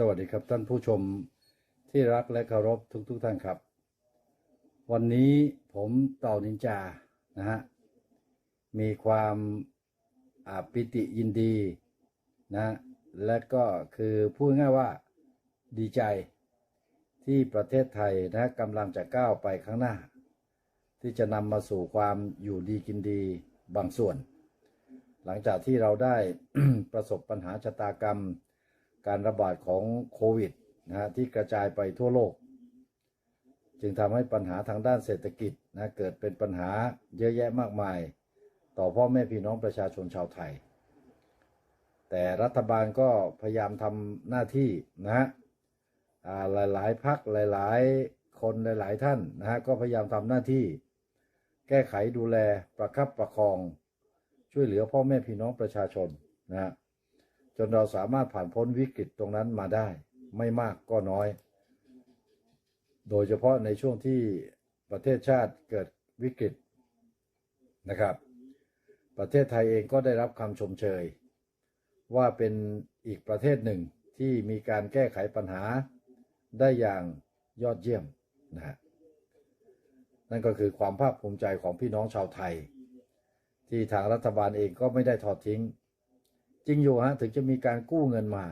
สวัสดีครับท่านผู้ชมที่รักและเคารพทุกทุกๆท่านครับ วันนี้ผมเต่านินจานะฮะมีความอาปิติยินดีนะและก็คือพูดง่ายว่าดีใจที่ประเทศไทยนะกำลังจะก้าวไปข้างหน้า ที่จะนำมาสู่ความอยู่ดีกินดีบางส่วน หลังจากที่เราได้ประสบปัญหาชะตากรรม การระบาดของโควิดนะฮะที่กระจายไปทั่วโลก จึงทำให้ปัญหาทางด้านเศรษฐกิจนะเกิดเป็นปัญหาเยอะแยะมากมาย ต่อพ่อแม่พี่น้องประชาชนชาวไทย แต่รัฐบาลก็พยายามทำหน้าที่นะฮะหลายๆพักหลายๆ คนหลาย ๆ ท่านนะฮะก็พยายามทำหน้าที่ แก้ไขดูแลประคับประคอง ช่วยเหลือพ่อแม่พี่น้องประชาชนนะฮะ จนเราสามารถผ่านพ้นวิกฤตตรงนั้นมาได้ ไม่มากก็น้อย โดยเฉพาะในช่วงที่ประเทศชาติเกิดวิกฤตนะครับ ประเทศไทยเองก็ได้รับคำชมเชย ว่าเป็นอีกประเทศหนึ่งที่มีการแก้ไขปัญหาได้อย่างยอดเยี่ยมนะฮะนั่นก็คือความภาคภูมิใจของพี่น้องชาวไทย ที่ทางรัฐบาลเองก็ไม่ได้ทอดทิ้ง จริงอยู่ฮะถึงจะมีการกู้เงินมา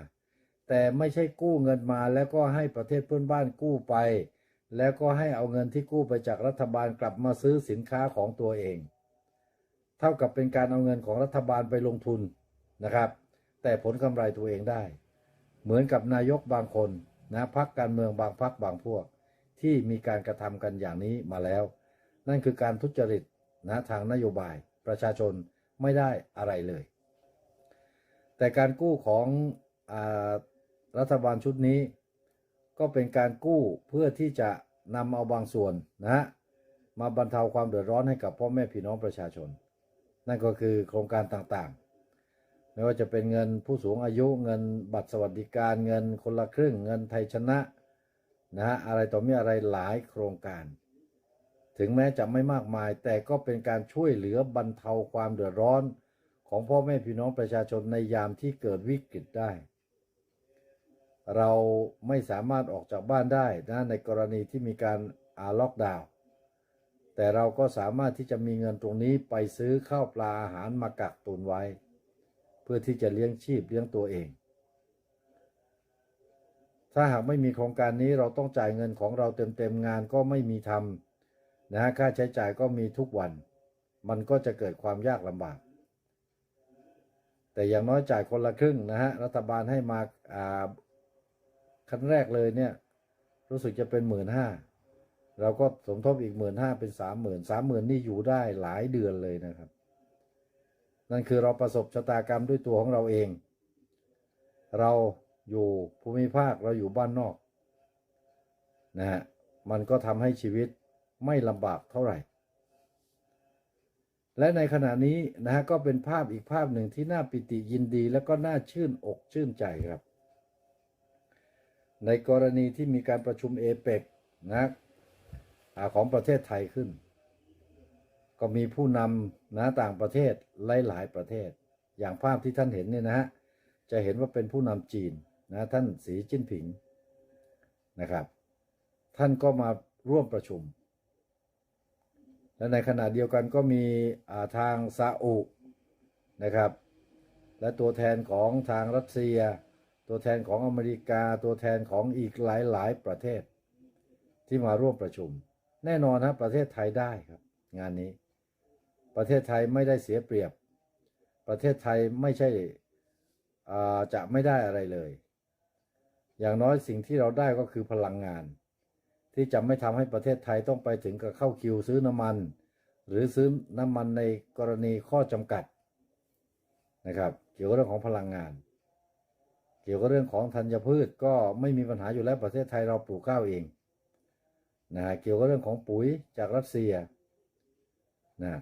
แต่ไม่ใช่กู้เงินมา แล้วก็ให้ประเทศเพื่อนบ้านกู้ไป แล้วก็ให้เอาเงินที่กู้ไปจากรัฐบาลกลับมาซื้อสินค้าของตัวเอง เท่ากับเป็นการเอาเงินของรัฐบาลไปลงทุนนะครับ แต่ผลกำไรตัวเองได้ เหมือนกับนายกบางคนนะพักการเมืองบางพักบางพวก ที่มีการกระทำกันอย่างนี้มาแล้ว นั่นคือการทุจริตนะทางนโยบายประชาชนไม่ได้อะไรเลย แต่การกู้ของอรัฐบาลชุดนี้ ก็เป็นการกู้เพื่อที่จะนำเอาบางส่วนนะฮะมาบรรเทาความเดือดร้อนให้กับพ่อแม่พี่น้องประชาชน นั่นก็คือโครงการต่างๆ ไม่ว่าจะเป็นเงินผู้สูงอายุเงินบัตรสวัสดิการเงินคนละครึ่ง เงินไทยชนะนะฮะอะไรต่อมีอะไรหลายโครงการ ถึงแม้จะไม่มากมายแต่ก็เป็นการช่วยเหลือบรรเทาความเดือดร้อน ของพ่อแม่พี่น้องประชาชนในยามที่เกิดวิกฤตได้ เราไม่สามารถออกจากบ้านได้นะในกรณีที่มีการอาล็อกดาวน์แต่เราก็สามารถที่จะมีเงินตรงนี้ไปซื้อข้าวปลาอาหารมากักตุนไว้ เพื่อที่จะเลี้ยงชีพเลี้ยงตัวเอง ถ้าหากไม่มีโครงการนี้เราต้องจ่ายเงินของเราเต็มๆงานก็ไม่มีทำนะฮะค่าใช้จ่ายก็มีทุกวัน มันก็จะเกิดความยากลำบาก แต่อย่างน้อยจ่ายคนละครึ่งนะฮะรัฐบาลให้มาอ่าขั้นแรกเลยเนี่ย รู้สึกจะเป็นหมื่นห้าเราก็สมทบอีกหมื่นห้าเป็นสามหมื่นสามหมื่นนี่อยู่ได้หลายเดือนเลยนะครับ นั่นคือเราประสบชะตากรรมด้วยตัวของเราเอง เราอยู่ภูมิภาคเราอยู่บ้านนอกนะฮะมันก็ทำให้ชีวิตไม่ลำบากเท่าไหร่ และในขณะนี้นะฮะก็เป็นภาพอีกภาพหนึ่งที่น่าปิติยินดี และก็น่าชื่นอกชื่นใจครับ ในกรณีที่มีการประชุมเอเปกนะของประเทศไทยขึ้น ก็มีผู้นำนะต่างประเทศหลาย ๆ ประเทศ อย่างภาพที่ท่านเห็นเนี่ยนะฮะจะเห็นว่าเป็นผู้นำจีนนะท่านสีจิ้นผิงนะครับ ท่านก็มาร่วมประชุม และในขณะเดียวกันก็มีาทางซาอุนะครับ และตัวแทนของทางรัสเซีย ตัวแทนของอเมริกา ตัวแทนของอีกหลาย ๆ ประเทศ ที่มาร่วมประชุม แน่นอนครับประเทศไทยได้ครับ งานนี้ ประเทศไทยไม่ได้เสียเปรียบ ประเทศไทยไม่ใช่จะไม่ได้อะไรเลย อย่างน้อยสิ่งที่เราได้ก็คือพลังงาน ที่จะไม่ทำให้ประเทศไทยต้องไปถึงกับเข้าคิวซื้อน้ำมัน หรือซื้อน้ำมันในกรณีข้อจำกัดนะครับ เกี่ยวกับเรื่องของพลังงาน เกี่ยวกับเรื่องของธัญพืชก็ไม่มีปัญหาอยู่แล้วประเทศไทยเราปลูกข้าวเองนะเกี่ยวกับเรื่องของปุ๋ยจากรัสเซียนะ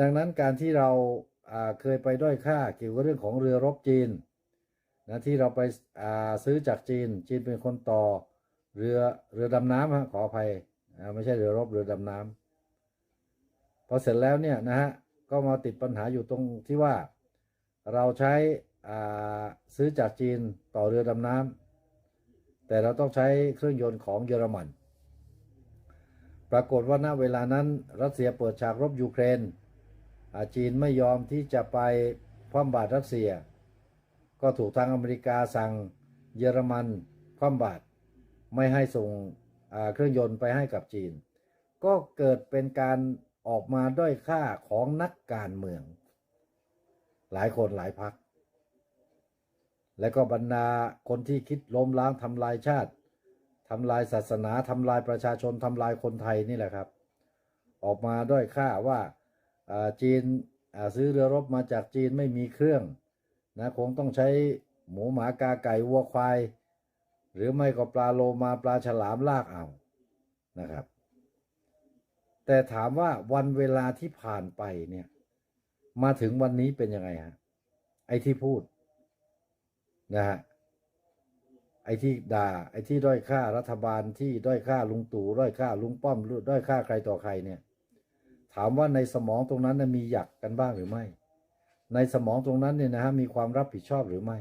ดังนั้นการที่เราเคยไปด้อยค่าเกี่ยวกับเรื่องของเรือรบจีนนะที่เราไปซื้อจากจีนจีนเป็นคนต่อ เรือเรือดำน้ำฮะขออภัยไม่ใช่เรือรบเรือดำน้ำพอเสร็จแล้วเนี่ยนะฮะก็มาติดปัญหาอยู่ตรงที่ว่าเราใช้อ่าซื้อจากจีนต่อเรือดำน้แต่เราต้องใช้เครื่องยนต์ของเยอรมัน ปรากฏว่าณเวลานั้นรัสเซียเปิดฉากรบยูเครนจีนไม่ยอมที่จะไปคว่ำบาตรรัสเซีย ก็ถูกทางอเมริกาสั่งเยอรมันคว่ำบาตร ไม่ให้ส่งเครื่องยนต์ไปให้กับจีน ก็เกิดเป็นการออกมาด้อยค่าของนักการเมือง หลายคนหลายพัก และก็บรรดาคนที่คิดล้มล้างทำลายชาติทำลายศาสนาทำลายประชาชนทำลายคนไทยนี่แหละครับ ออกมาด้อยค่าว่าจีนซื้อเรือรบมาจากจีนไม่มีเครื่องนะคงต้องใช้หมูหมากาไก่วัวควาย หรือไม่ก็ปลาโลมาปลาฉลามลากเอานะครับ แต่ถามว่าวันเวลาที่ผ่านไปเนี่ย มาถึงวันนี้เป็นยังไงฮะไอ้ที่พูดนะฮะไอ้ที่ด่า ไอ้ที่ด้อยค่ารัฐบาลที่ด้อยค่าลุงตู่ด้อยค่าลุงป้อมด้อยค่าใครต่อใครเนี่ย ถามว่าในสมองตรงนั้นมีหยักกันบ้างหรือไม่ ในสมองตรงนั้นเนี่ยนะฮะมีความรับผิดชอบหรือไม่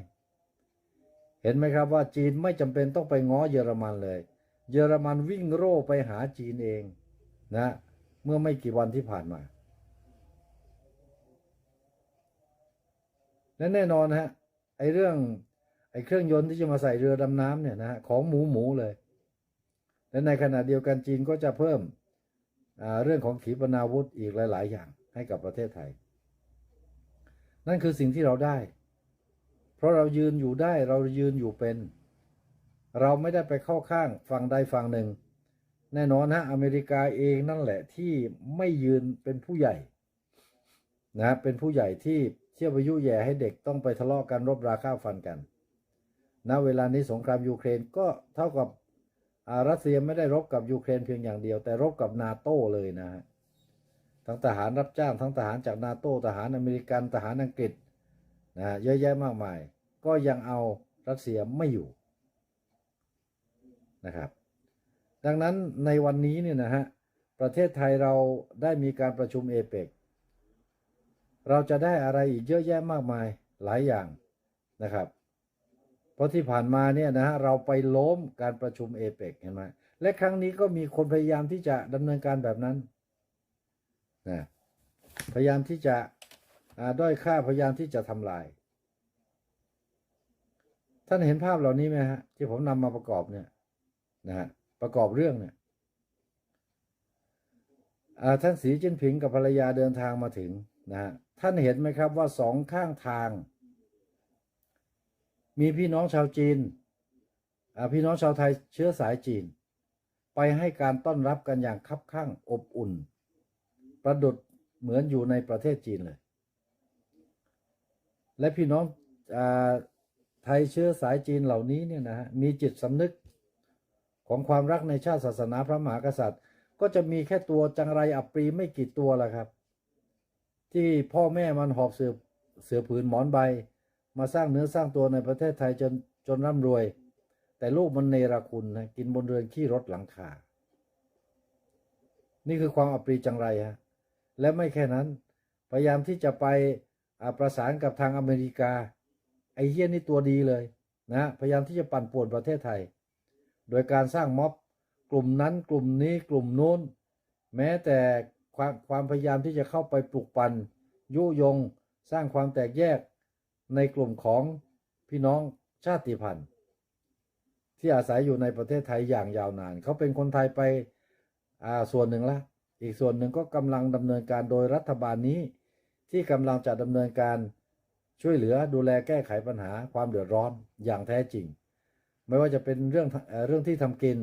เห็นไหมครับว่าจีนไม่จำเป็นต้องไปง้อเยอรมันเลย เยอรมันวิ่งโร่ไปหาจีนเองนะ เมื่อไม่กี่วันที่ผ่านมาและแน่นอนฮะไอเรื่องไอเครื่องยนต์ที่จะมาใส่เรือดำน้ำเนี่ยนะฮะของหมูหมูเลย และในขณะเดียวกันจีนก็จะเพิ่มเรื่องของขีปนาวุธอีกหลาย ๆ อย่างให้กับประเทศไทย นั่นคือสิ่งที่เราได้ ราะเรายืนอยู่ได้เรายืนอยู่เป็น เราไม่ได้ไปเข้าข้างฝั่งใดฝั่งหนึ่ง แน่นอนฮะอเมริกาเองนั่นแหละที่ไม่ยืนเป็นผู้ใหญ่นะเป็นผู้ใหญ่ที่เที่ยวไปยุแย่ให้เด็กต้องไปทะเลาะกันรบราข้าวฟันกันณเวลานี้สงครามยูเครนก็เท่ากับอารัสเซียไม่ได้รบกับยูเครนเพียงอย่างเดียว แต่รบกับนาโต้เลยนะฮะทั้งทหารรับจ้างทั้งทหารจากนาโต้ทหารอเมริกันทหารอังกฤษนะฮะเยอะแยะมากมาย ก็ยังเอารัสเซียไม่อยู่นะครับ ดังนั้นในวันนี้เนี่ยนะฮะประเทศไทยเราได้มีการประชุมเอเปกเราจะได้อะไรอีกเยอะแยะมากมายหลายอย่างนะครับ เพราะที่ผ่านมาเนี่ยนะฮะเราไปล้มการประชุมเอเปกเห็นไหมและครั้งนี้ก็มีคนพยายามที่จะดำเนินการแบบนั้นนะพยายามที่จะด้อยค่าพยายามที่จะทำลาย ท่านเห็นภาพเหล่านี้ไหมฮะ ที่ผมนำมาประกอบเนี่ยนะฮะประกอบเรื่องเนี่ยอ่าท่านสีจิ้นผิงกับภรรยาเดินทางมาถึงนะฮะท่านเห็นไหมครับว่าสองข้างทาง มีพี่น้องชาวจีนอ่าพี่น้องชาวไทยเชื้อสายจีน ไปให้การต้อนรับกันอย่างคับข้างอบอุ่น ประดุดเหมือนอยู่ในประเทศจีนเลย และพี่น้องอา ไทยเชื้อสายจีนเหล่านี้เนี่ยนะฮะมีจิตสำนึกของความรักในชาติศาสนาพระมหากษัตริย์ ก็จะมีแค่ตัวจังไรอับปรีไม่กี่ตัวละครับ ที่พ่อแม่มันหอบเสือเสือผืนหมอนใบ มาสร้างเนื้อสร้างตัวในประเทศไทยจนจนร่ำรวย แต่ลูกมันเนรคุณนะกินบนเรือนขี้รถหลังคานี่คือความอับปรีจังไรฮะและไม่แค่นั้น พยายามที่จะไปประสานกับทางอเมริกา ไอ้เฮี้ยนี่ตัวดีเลยนะพยายามที่จะปั่นป่วนประเทศไทย โดยการสร้างม็อบกลุ่มนั้นกลุ่มนี้กลุ่มนู้น แม้แต่ความความพยายามที่จะเข้าไปปลุกปั่นยุยง สร้างความแตกแยกในกลุ่มของพี่น้องชาติพันธุ์ ที่อาศัยอยู่ในประเทศไทยอย่างยาวนาน เขาเป็นคนไทยไปอ่าส่วนหนึ่งละอีกส่วนหนึ่งก็กำลังดำเนินการโดยรัฐบาลนี้ ที่กำลังจะดำเนินการ ช่วยเหลือดูแลแก้ไขปัญหาความเดือดร้อนอย่างแท้จริง ไม่ว่าจะเป็นเรื่องเรื่องที่ทำกิน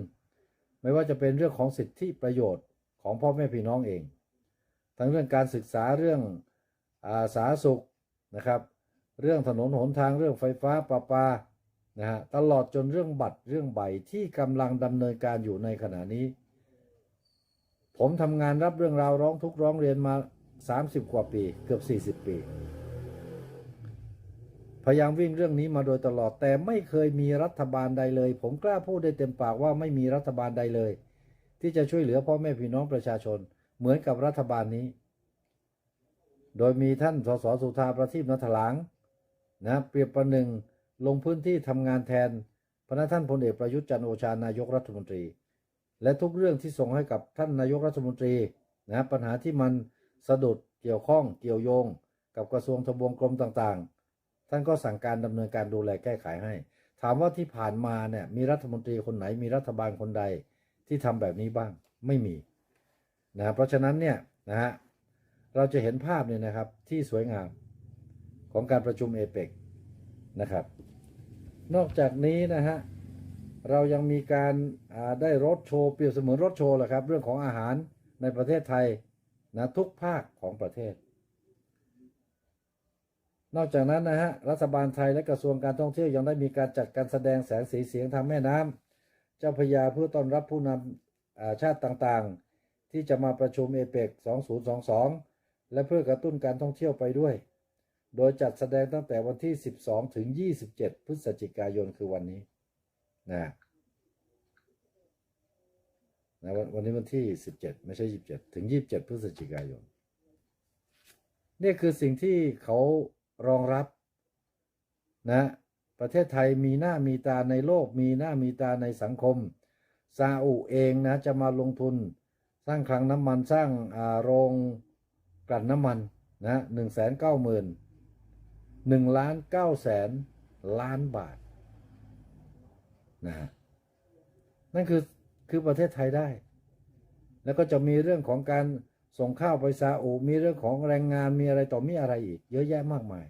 ไม่ว่าจะเป็นเรื่องของสิทธิประโยชน์ของพ่อแม่พี่น้องเอง ทั้งเรื่องการศึกษาเรื่องอาสาธารณสุขนะครับ เรื่องถนนหนทางเรื่องไฟฟ้าประปานะฮะตลอดจนเรื่องบัตรเรื่องใบที่กำลังดำเนินการอยู่ในขณะนี้ ผมทำงานรับเรื่องราวร้องทุกข์ร้องเรียนมา 30 กว่าปี เกือบ 40 ปี พยายามวิ่งเรื่องนี้มาโดยตลอด แต่ไม่เคยมีรัฐบาลใดเลย ผมกล้าพูดได้เต็มปากว่าไม่มีรัฐบาลใดเลย ที่จะช่วยเหลือพ่อแม่พี่น้องประชาชน เหมือนกับรัฐบาลนี้ โดยมีท่านสสสุธาประทีปนถลางนะเปรียบประหนึ่งลงพื้นที่ทำงานแทนพระท่านพลเอกประยุทธ์จันโอชานายกรัฐมนตรี และทุกเรื่องที่ส่งให้กับท่านนายกรัฐมนตรีนะปัญหาที่มันสะดุดเกี่ยวข้องเกี่ยวโยง กับกระทรวงทบวงกรมต่างๆ ท่านก็สั่งการดำเนินการดูแลแก้ไขให้ ถามว่าที่ผ่านมาเนี่ยมีรัฐมนตรีคนไหนมีรัฐบาลคนใดที่ทำแบบนี้บ้างไม่มีนะเพราะฉะนั้นเนี่ยนะฮะเราจะเห็นภาพเนี่ยนะครับที่สวยงามของการประชุมเอเปกนะครับ นอกจากนี้นะฮะเรายังมีการได้รถโชว์เปรียบเสมือนรถโชว์แหละครับ เรื่องของอาหารในประเทศไทยนะทุกภาคของประเทศ นอกจากนั้นนะฮะรัฐบาลไทยและกระทรวงการท่องเที่ยวยังได้มีการจัดการแสดงแสงสีเสียงทางแม่น้ำเจ้าพยาเพื่อต้อนรับผู้นำอ่าชาติต่างๆ ที่จะมาประชุมเอเปก2022 และเพื่อกระตุ้นการท่องเที่ยวไปด้วย โดยจัดแสดงตั้งแต่วันที่ 12 ถึง 27 พฤศจิกายนคือวันนี้นะนะวันวันนี้วันที่ 17 ไม่ใช่ 27 ถึง 27 พฤศจิกายน นี่คือสิ่งที่เขา รองรับนะประเทศไทยมีหน้ามีตาในโลกมีหน้ามีตาในสังคมซาอุเองนะจะมาลงทุนสร้างคลังน้ำมันสร้างอ่าโรงกลั่นน้ำมันนะหนึ่งแสนเก้าหมื่นหนึ่งล้านเก้าแสนล้านบาทนะฮะนั่นคือคือประเทศไทยได้ แล้วก็จะมีเรื่องของการ ส่งข้าวไปซาอุมีเรื่องของแรงงานมีอะไรต่อมีอะไรอีก เยอะแยะมากมาย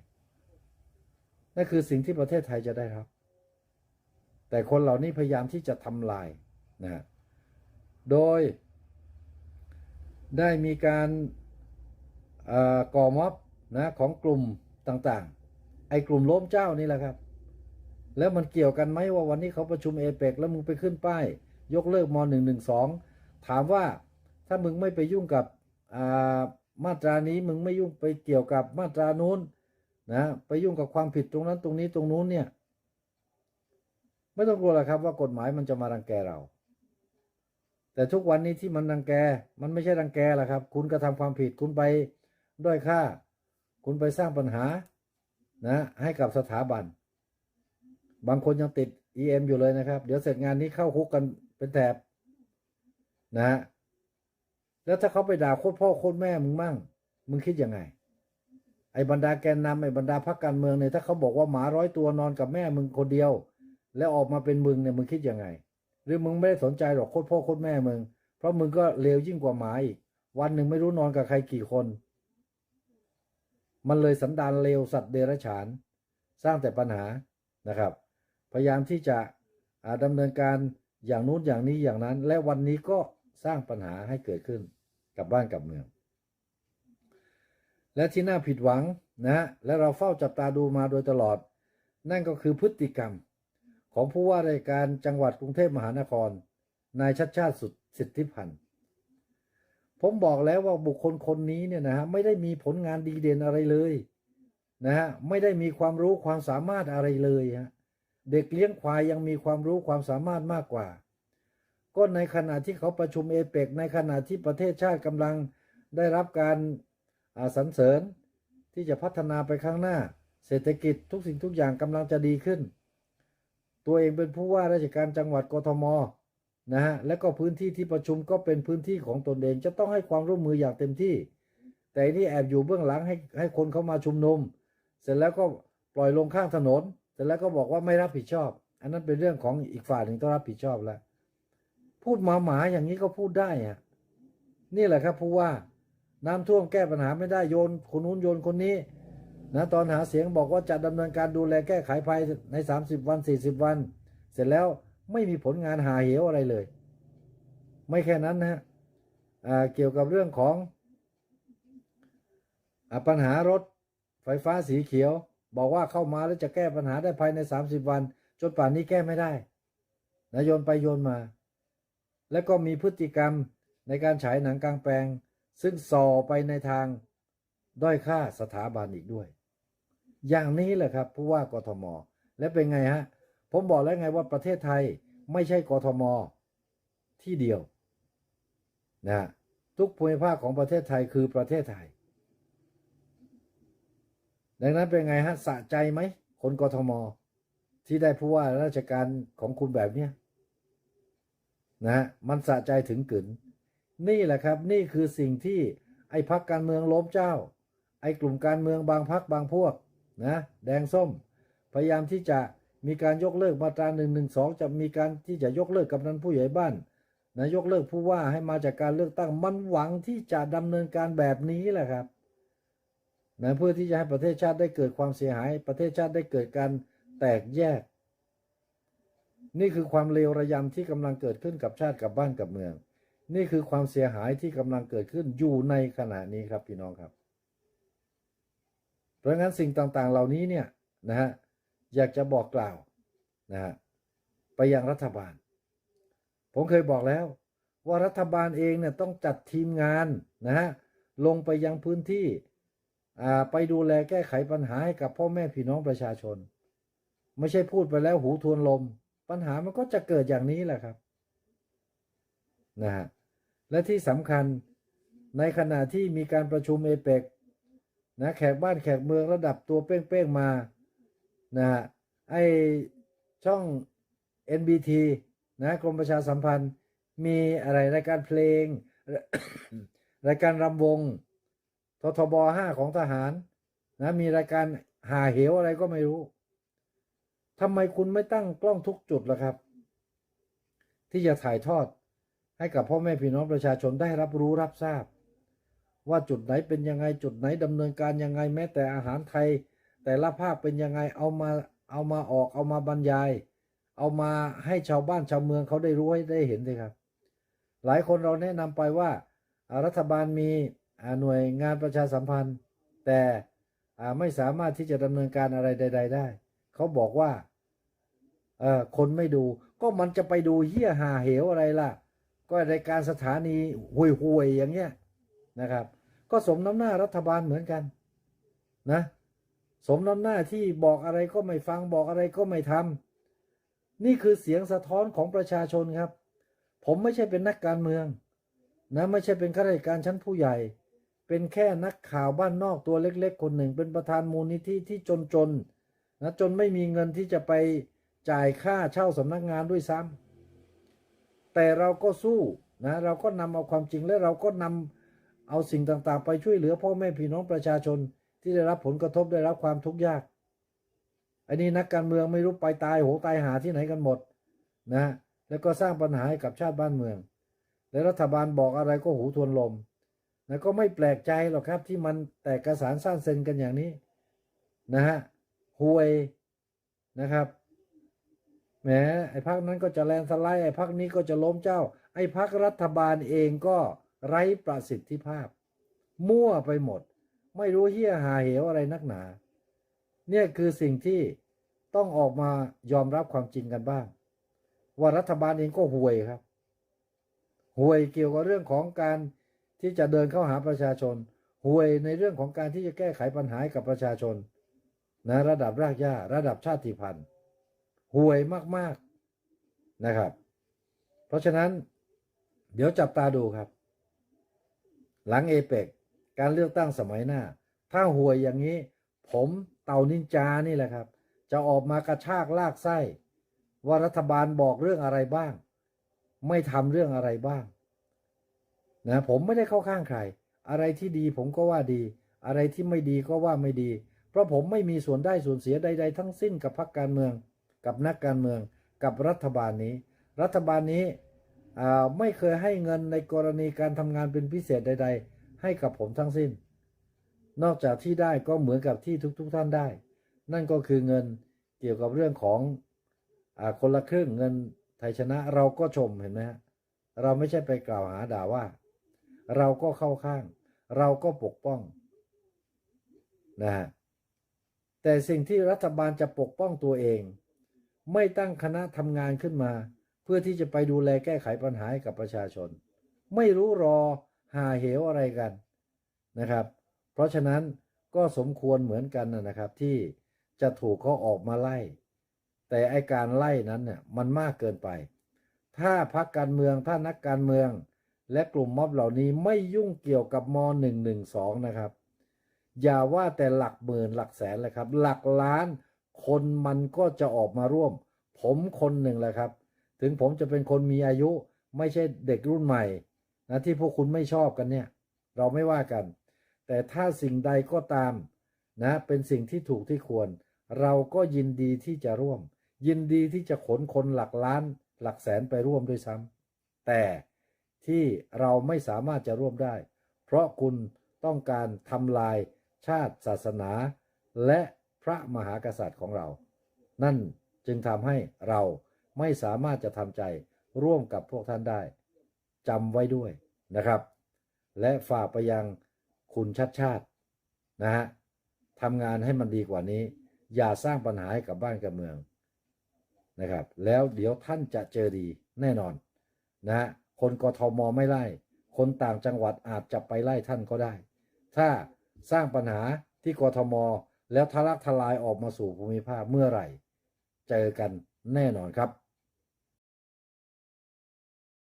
นั่นคือสิ่งที่ประเทศไทยจะได้ครับ แต่คนเหล่านี้พยายามที่จะทำลายนะโดย ได้มีการก่อก่อม็อบนะของกลุ่มต่างๆ ไอ้กลุ่มล้มเจ้านี่แหละครับ แล้วมันเกี่ยวกันไหมว่าวันนี้เขาประชุมเอเปกแล้วมึงไปขึ้นป้าย ยกเลิกม .112 ถามว่าถ้ามึงไม่ไปยุ่งกับ มาตรานี้มึงไม่ยุ่งไปเกี่ยวกับมาตรานู้นนะไปยุ่งกับความผิดตรงนั้นตรงนี้ตรงนู้นเนี่ย ไม่ต้องกลัวหรอกครับว่ากฎหมายมันจะมารังแกเรา แต่ทุกวันนี้ที่มันรังแก มันไม่ใช่รังแกหรอกครับ คุณกระทำความผิดคุณไปด้อยค่า คุณไปสร้างปัญหานะ ให้กับสถาบัน บางคนยังติด EM อยู่เลยนะครับ เดี๋ยวเสร็จงานนี้เข้าคุกกันเป็นแถบนะฮะ แล้วถ้าเขาไปด่าโคตรพ่อโคตรแม่มึงมั่ง มึงคิดยังไง ไอ้บรรดาแกนนำไอ้บรรดาพรรคการเมืองเนี่ยถ้าเขาบอกว่าหมาร้อยตัวนอนกับแม่มึงคนเดียว แล้วออกมาเป็นมึงเนี่ยมึงคิดยังไง หรือมึงไม่ได้สนใจหรอกโคตรพ่อโคตรแม่มึง เพราะมึงก็เลวยิ่งกว่าหมาอีกวันหนึ่งไม่รู้นอนกับใครกี่คน มันเลยสันดานเลวสัตว์เดรัจฉาน สร้างแต่ปัญหานะครับ พยายามที่จะอ่าดำเนินการอย่างนู้นอย่างนี้อย่างนั้น และวันนี้ก็ สร้างปัญหาให้เกิดขึ้นกับบ้านกับเมือง และที่น่าผิดหวังนะและเราเฝ้าจับตาดูมาโดยตลอด นั่นก็คือพฤติกรรม ของผู้ว่าราชการจังหวัดกรุงเทพมหานคร นายชัดชาติสุดสิทธิพันธ์ผมบอกแล้วว่าบุคคลคนนี้เนี่ยนะฮะไม่ได้มีผลงานดีเด่นอะไรเลยนะฮะไม่ได้มีความรู้ความสามารถอะไรเลยฮะเด็กเลี้ยงควายยังมีความรู้ความสามารถมากกว่า ก็ในขณะที่เขาประชุมเอเปกในขณะที่ประเทศชาติกำลังได้รับการสรรเสริญที่จะพัฒนาไปข้างหน้า เศรษฐกิจทุกสิ่งทุกอย่างกำลังจะดีขึ้น ตัวเองเป็นผู้ว่าราชการจังหวัดกทมนะฮะและก็พื้นที่ที่ประชุมก็เป็นพื้นที่ของตนเองจะต้องให้ความร่วมมืออย่างเต็มที่ แต่นี่แอบอยู่เบื้องหลังให้ให้คนเข้ามาชุมนุม เสร็จแล้วก็ปล่อยลงข้างถนน เสร็จแล้วก็บอกว่าไม่รับผิดชอบ อันนั้นเป็นเรื่องของอีกฝ่ายหนึ่งต้องรับผิดชอบแล้ว พูดหมาหมาอย่างนี้ก็พูดได้อะนี่แหละครับผู้ว่าน้ำท่วมแก้ปัญหาไม่ได้โยนคนนู้นโยนคนนี้นะตอนหาเสียงบอกว่าจะดำเนินการดูแลแก้ไขภายใน 30 วัน 40 วัน เสร็จแล้วไม่มีผลงานหาเหวอะไรเลย ไม่แค่นั้นนะฮะเกี่ยวกับเรื่องของอปัญหารถไฟฟ้าสีเขียว บอกว่าเข้ามาแล้วจะแก้ปัญหาได้ภายใน 30 วัน จนป่านนี้แก้ไม่ได้นะโยนไปโยนมา แล้วก็มีพฤติกรรมในการฉายหนังกลางแปลง ซึ่งส่อไปในทางด้อยค่าสถาบันอีกด้วย อย่างนี้แหละครับผู้ว่ากทม และเป็นไงฮะ ผมบอกแล้วไงว่าประเทศไทยไม่ใช่กทม ที่เดียวนะฮะทุกภูมิภาคของประเทศไทยคือประเทศไทย ดังนั้นเป็นไงฮะสะใจไหมคนกทม ที่ได้ผู้ว่าราชการของคุณแบบเนี้ย นะฮะมันสะใจถึงกึนนี่แหละครับ นี่คือสิ่งที่ไอ้พักการเมืองล้มเจ้า ไอ้กลุ่มการเมืองบางพักบางพวกนะแดงส้ม พยายามที่จะมีการยกเลิกมาตรา1นึจะมีการที่จะยกเลิกกำนันผู้ใหญ่บ้านนะยกเลิกผู้ว่าให้มาจากการเลือกตั้งมันหวังที่จะดำเนินการแบบนี้แหละครับนะเพื่อที่จะให้ประเทศชาติได้เกิดความเสียหาย ประเทศชาติได้เกิดการแตกแยก นี่คือความเลวระยำที่กำลังเกิดขึ้นกับชาติกับบ้านกับเมือง นี่คือความเสียหายที่กำลังเกิดขึ้นอยู่ในขณะนี้ครับพี่น้องครับ เพราะงั้นสิ่งต่างๆ เหล่านี้เนี่ยนะฮะอยากจะบอกกล่าวนะฮะไปยังรัฐบาล ผมเคยบอกแล้วว่ารัฐบาลเองเนี่ยต้องจัดทีมงานนะฮะลงไปยังพื้นที่อ่าไปดูแลแก้ไขปัญหาให้กับพ่อแม่พี่น้องประชาชน ไม่ใช่พูดไปแล้วหูทวนลม ปัญหามันก็จะเกิดอย่างนี้แหละครับนะฮะและที่สำคัญในขณะที่มีการประชุมเอเปกนะแขกบ้านแขกเมืองระดับตัวเป้งๆมานะฮะไอช่อง NBT นะกรมประชาสัมพันธ์มีอะไรรายการเพลง รายการรำวงททบห้าของทหารนะมีรายการหาเหวอะไรก็ไม่รู้ ทำไมคุณไม่ตั้งกล้องทุกจุดล่ะครับ ที่จะถ่ายทอดให้กับพ่อแม่พี่น้องประชาชนได้รับรู้รับทราบ ว่าจุดไหนเป็นยังไงจุดไหนดำเนินการยังไงแม้แต่อาหารไทย แต่ละภาคเป็นยังไงเอามาเอามาออกเอามาบรรยาย เอามาให้ชาวบ้านชาวเมืองเขาได้รู้ได้เห็นเลยครับ หลายคนเราแนะนำไปว่ารัฐบาลมีหน่วยงานประชาสัมพันธ์ แต่ไม่สามารถที่จะดำเนินการอะไรใด ๆ ได้ เขาบอกว่า เออคนไม่ดู ก็มันจะไปดูเหี้ยหาเหวอะไรล่ะ ก็รายการสถานีห่วยๆอย่างเงี้ยนะครับ ก็สมน้ำหน้ารัฐบาลเหมือนกันนะสมน้ำหน้าที่บอกอะไรก็ไม่ฟังบอกอะไรก็ไม่ทำนี่คือเสียงสะท้อนของประชาชนครับ ผมไม่ใช่เป็นนักการเมืองนะไม่ใช่เป็นข้าราชการชั้นผู้ใหญ่ เป็นแค่นักข่าวบ้านนอกตัวเล็ก ๆ คนหนึ่ง เป็นประธานมูลนิธิที่จนๆนะจนไม่มีเงินที่จะไป จ่ายค่าเช่าสำนักงานด้วยซ้ำแต่เราก็สู้นะเราก็นำเอาความจริงและเราก็นำเอาสิ่งต่างๆ ไปช่วยเหลือพ่อแม่พี่น้องประชาชนที่ได้รับผลกระทบได้รับความทุกข์ยาก อันนี้นักการเมืองไม่รู้ไปตายโหตายหาที่ไหนกันหมดนะแล้วก็สร้างปัญหาให้กับชาติบ้านเมือง และรัฐบาลบอกอะไรก็หูทวนลมนะก็ไม่แปลกใจหรอกครับที่มันแตกกระสานสร้างเซนกันอย่างนี้นะฮะห่วยนะครับ แหมไอ้พักนั้นก็จะแลนสไลด์ไอ้พักนี้ก็จะล้มเจ้า ไอ้พักรัฐบาลเองก็ไร้ประสิทธิภาพ มั่วไปหมด ไม่รู้เฮียหาเหวอะไรนักหนา เนี่ยคือสิ่งที่ต้องออกมายอมรับความจริงกันบ้าง ว่ารัฐบาลเองก็ห่วยครับห่วยเกี่ยวกับเรื่องของการที่จะเดินเข้าหาประชาชนห่วยในเรื่องของการที่จะแก้ไขปัญหาให้กับประชาชน นะระดับรากหญ้าระดับชาติพันธุ์ ห่วยมากๆนะครับ เพราะฉะนั้น เดี๋ยวจับตาดูครับ หลังเอเปกการเลือกตั้งสมัยหน้า ถ้าห่วยอย่างนี้ ผมเต่านินจานี่แหละครับ จะออกมากระชากลากไส้ ว่ารัฐบาลบอกเรื่องอะไรบ้าง ไม่ทำเรื่องอะไรบ้างนะผมไม่ได้เข้าข้างใคร อะไรที่ดีผมก็ว่าดี อะไรที่ไม่ดีก็ว่าไม่ดี เพราะผมไม่มีส่วนได้ส่วนเสียใด ๆ ทั้งสิ้นกับพรรคการเมือง กับนักการเมืองกับรัฐบาลนี้ รัฐบาลนี้ไม่เคยให้เงินในกรณีการทำงานเป็นพิเศษใด ๆ ให้กับผมทั้งสิ้น นอกจากที่ได้ก็เหมือนกับที่ทุกๆท่านได้ นั่นก็คือเงินเกี่ยวกับเรื่องของอคนละครึ่งเงินไทยชนะเราก็ชมเห็นไหมฮะเราไม่ใช่ไปกล่าวหาด่าว่า เราก็เข้าข้าง เราก็ปกป้องนะฮะแต่สิ่งที่รัฐบาลจะปกป้องตัวเอง ไม่ตั้งคณะทำงานขึ้นมา เพื่อที่จะไปดูแลแก้ไขปัญหาให้กับประชาชน ไม่รู้รอหาเหวอะไรกันนะครับ เพราะฉะนั้นก็สมควรเหมือนกันนะครับที่จะถูกเขาออกมาไล่ แต่ไอการไล่นั้นเนี่ยมันมากเกินไป ถ้าพักการเมืองถ้านักการเมือง และกลุ่มม็อบเหล่านี้ไม่ยุ่งเกี่ยวกับม .112 นะครับ อย่าว่าแต่หลักหมื่นหลักแสนเลยครับ หลักล้าน คนมันก็จะออกมาร่วม ผมคนหนึ่งแหละครับ ถึงผมจะเป็นคนมีอายุไม่ใช่เด็กรุ่นใหม่นะที่พวกคุณไม่ชอบกันเนี่ย เราไม่ว่ากัน แต่ถ้าสิ่งใดก็ตามนะเป็นสิ่งที่ถูกที่ควร เราก็ยินดีที่จะร่วม ยินดีที่จะขนคนหลักล้าน หลักแสนไปร่วมด้วยซ้ำแต่ที่เราไม่สามารถจะร่วมได้ เพราะคุณต้องการทำลายชาติศาสนา และ พระมหากษัตริย์ของเรา นั่นจึงทำให้เราไม่สามารถจะทำใจร่วมกับพวกท่านได้จำไว้ด้วยนะครับ และฝากไปยังคุณชัดชาตินะฮะทำงานให้มันดีกว่านี้ อย่าสร้างปัญหาให้กับบ้านกับเมืองนะครับ แล้วเดี๋ยวท่านจะเจอดีแน่นอนนะฮะคนกทมไม่ไล่ คนต่างจังหวัดอาจจะไปไล่ท่านก็ได้ ถ้าสร้างปัญหาที่กทม แล้วทะลักทลายออกมาสู่ภูมิภาคเมื่อไหร่ เจอกันแน่นอนครับ